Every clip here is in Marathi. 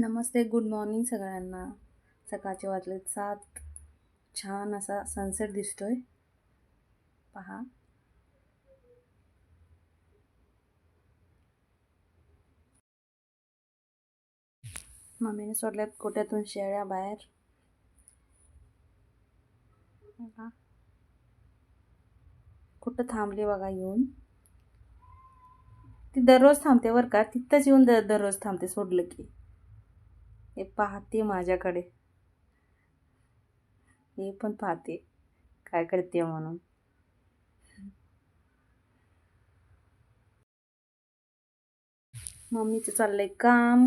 नमस्ते गुड मॉर्निंग सगळ्यांना. सकाळचे वाजलेत सात. छान असा सनसेट दिसतोय. पहा. मम्मीने सोडल्यात कोट्यातून शेळ्या बाहेर. कुठं थांबली बघा येऊन. ती दररोज थांबते बरं का? तिथंच येऊन दर दररोज थांबते सोडलं की. हे पाहते माझ्याकडे. हे पण पाहते. काय करते म्हणून. मम्मीचं चाललंय काम.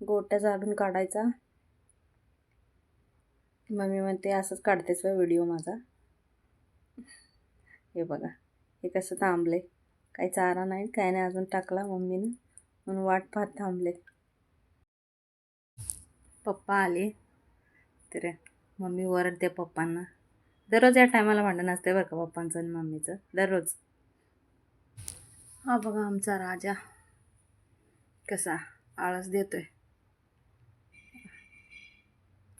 गोट्या झाडून काढायचा. मम्मी म्हणते असंच काढतेच व्हिडिओ माझा? हे बघा हे कसं थांबले काही चारा नाही काय नाही अजून टाकला मम्मीनं. म्हणून वाट पाहत थांबले. पप्पा आले. तर मम्मी ओरडते पप्पांना. दररोज या टायमाला भांडण असते बरं का पप्पांचं आणि मम्मीचं दररोज. हा बघा आमचा राजा कसा आळस देतोय.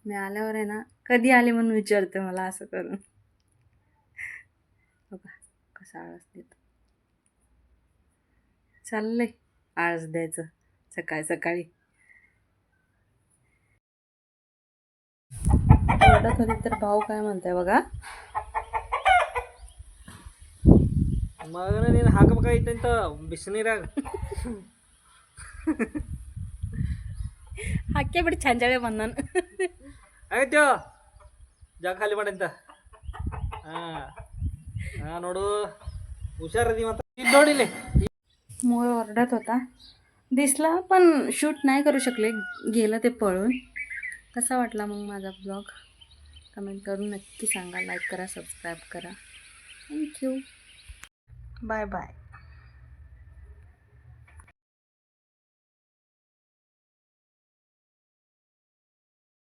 मी आल्यावर आहे ना कधी आले म्हणून विचारते मला असं करून. बघा कसा आळस देतो. चाललंय आळस द्यायचं सकाळी सकाळी. ओरडत होती तर भाऊ काय म्हणताय बघा ಮಗನ ನೀನು ಹಾಕಬೇಕಾಗಿತ್ತು ಅಂತ ಬಿಸಿನೀರಾಗ ಹಾಕೇ ಬಿಡಿ ಚಂಜಾಳೆ ಬಂದನು ಆಯ್ತು ಜಾಗ ಖಾಲಿ ಮಾಡಂತ ಹಾಂ ಹಾಂ ನೋಡು ಹುಷಾರದಿ ಮತ್ತೆ ಇಲ್ಲಿ ನೋಡಿಲಿ मोर ओरडत होता दिसला पण शूट नाही करू शकले गेलं ते पळून कसा वाटला मग माझा ब्लॉग कमेंट करून नक्की सांगा लाईक करा सबस्क्राईब करा. Thank you bye bye